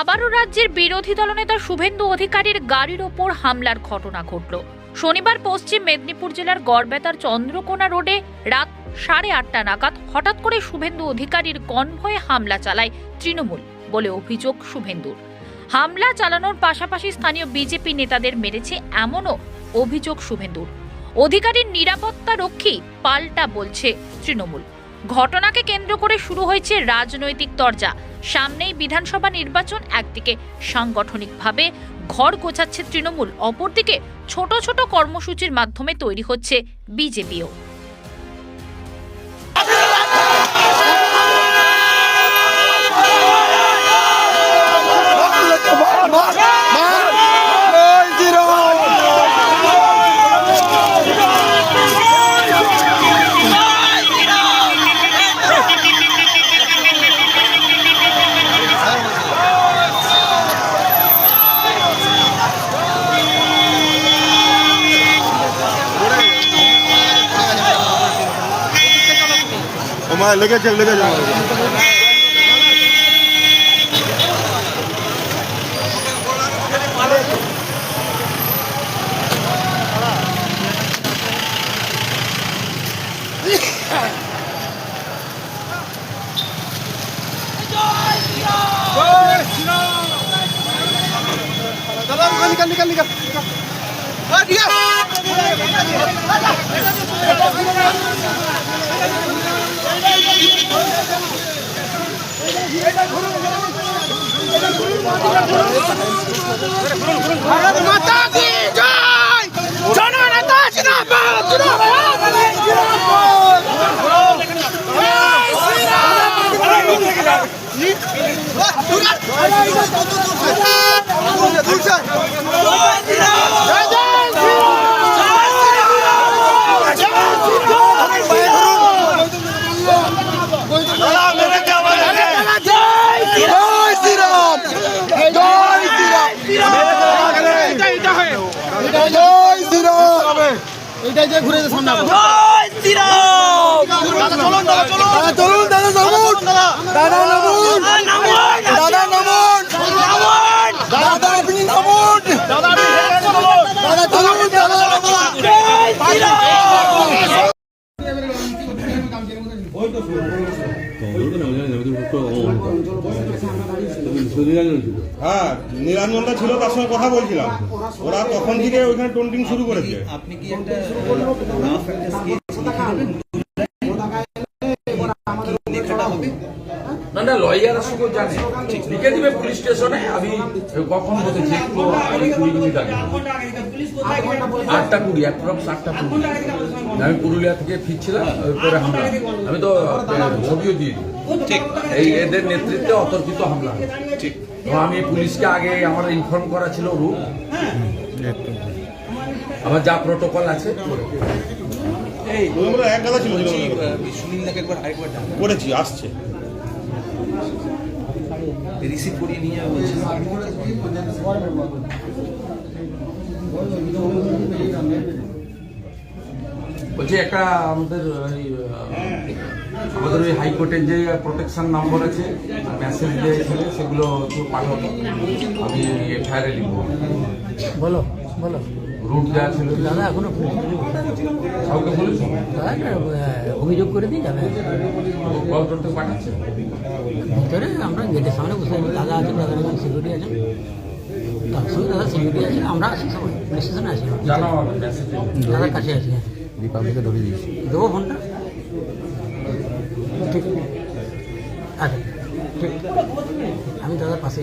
আবারও রাজ্যের বিরোধী দলনেতা শুভেন্দু অধিকারীর গাড়ির ওপর হামলার ঘটনা ঘটল। শনিবার পশ্চিম মেদিনীপুর জেলার গড়বেতার চন্দ্রকোনা রোডে রাত সাড়ে আটটা নাগাদ হঠাৎ করে শুভেন্দু অধিকারীর কনভয়ে হামলা চালায় তৃণমূল বলে অভিযোগ শুভেন্দুর। হামলা চালানোর পাশাপাশি স্থানীয় বিজেপি নেতাদের মেরেছে এমনও অভিযোগ শুভেন্দুর। অধিকারীর নিরাপত্তা রক্ষী পাল্টা বলছে তৃণমূল। ঘটনাকে কেন্দ্র করে শুরু হয়েছে রাজনৈতিক তরজা। সামনেই বিধানসভা নির্বাচন, একদিকে সাংগঠনিকভাবে ঘর গোছাচ্ছে তৃণমূল, অপরদিকে ছোট ছোট কর্মসূচির মাধ্যমে তৈরি হচ্ছে বিজেপিও। আমার লেগেছে লেগেছে আমার। দাদা নিকাল নিকাল নিকাল নিকাল হ্যাঁ ঠিক আছে ভারত মাতা কি জয় জননেতা জিন্দাবাদ জিন্দাবাদ জয় এটাই যে ঘুরে সামনে জয় শ্রীরাম! দাদা চলুন দাদা নামুন। দাদা নামুন। দাদা নামুন। দাদা আপনি নামুন। দাদা চলুন দাদা নামুন হ্যাঁ নীলাঞ্জনটা ছিল। তার সঙ্গে কথা বলছিলাম। ওরা তখন থেকে ওইখানে টোন্টিং শুরু করেছে। আপনি কি একটা জানে লিখে দিবে পুলিশ স্টেশনে আমি কখন আমি কুড়ি মিনিট আগে আটটা কুড়ি অ্যাপ্রক্স আটটা কুড়ি। আমি পুরুলিয়া থেকে ফিরছিলাম হামলা। আমি তো ছবিও দিয়ে দিই। ঠিক। এই এদের নেতৃত্বে অতর্কিত হামলা ঠিক। তো আমি পুলিশকে আগে আমার ইনফর্ম করা ছিল রুট আমার যা প্রোটোকল আছে করেছি আসছে। রিসিভ করিয়ে নিয়ে বলছি। বলছি একটা আমাদের আমাদের ওই হাইকোর্টের যে প্রোটেকশন নম্বর আছে মেসেজ দিয়েছিল সেগুলো পাঠাবো আমি এফআইআরে লিখব। বলো বলো। রুট দেওয়া ছিল। দাদা এখনও কাউকে বলেছি? অভিযোগ করে দিয়ে যাবে থেকে পাঠাচ্ছে? ভিতরে আমরা গেটের সামনে বসে আছি দাদা আছেন দাদা আছেন সিকিউরিটি আছেন। তার সঙ্গে দাদা সিকিউরিটি আছে আমরা আছি সবাই পুলিশ স্টেশনে আছি দাদার কাছে আছি। দীপাবলিকে ধরে দিয়েছি। দেবো ফোনটা? ঠিক। আচ্ছা ঠিক। আমি দাদার পাশে।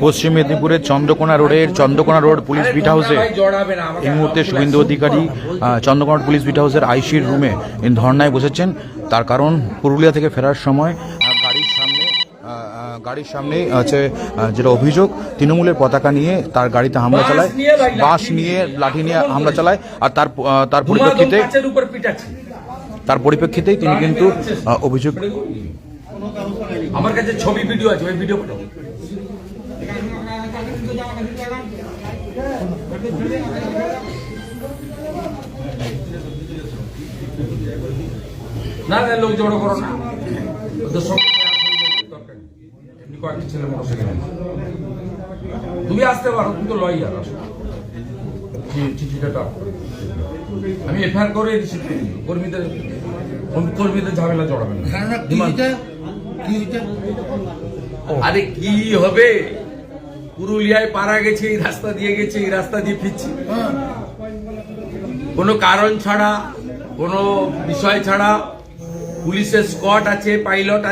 পশ্চিম মেদিনীপুরের চন্দ্রকোনা রোডের চন্দ্রকোনা রোড পুলিশ বিট হাউসে এই মুহূর্তে শুভেন্দু অধিকারী চন্দ্রকোনা পুলিশ বিট হাউসের আইসির রুমে ধর্নায় বসেছেন তার কারণ পুরুলিয়া থেকে ফেরার সময় গাড়ির সামনে গাড়ির সামনে আছে যেটা অভিযোগ তৃণমূলের পতাকা নিয়ে তার গাড়িতে হামলা চালায় বাঁশ নিয়ে। লাঠি নিয়ে হামলা চালায় আর তার তার পরিপ্রেক্ষিতে তার পরিপ্রেক্ষিতেই তিনি কিন্তু অভিযোগ আমার কাছে ছবি ভিডিও আছে, ওই ভিডিও না না, লোক জড়ো করো না। তুমি আসতে পারো, তুমি তো লয়ার আসো। চি- চিঠিটা দাও। আমি এফআইআর করে দিই। কর্মীদের কর্মীদের ঝামেলা জড়াবেন না। আরে কি হবে? পুরুলিয়ায় পারা গেছে এই রাস্তা দিয়ে গেছে এই রাস্তা দিয়ে ফিরছি। কোনো কারণ ছাড়া কোনো বিষয় ছাড়া পুলিশের স্কট আছে পাইলট আছে।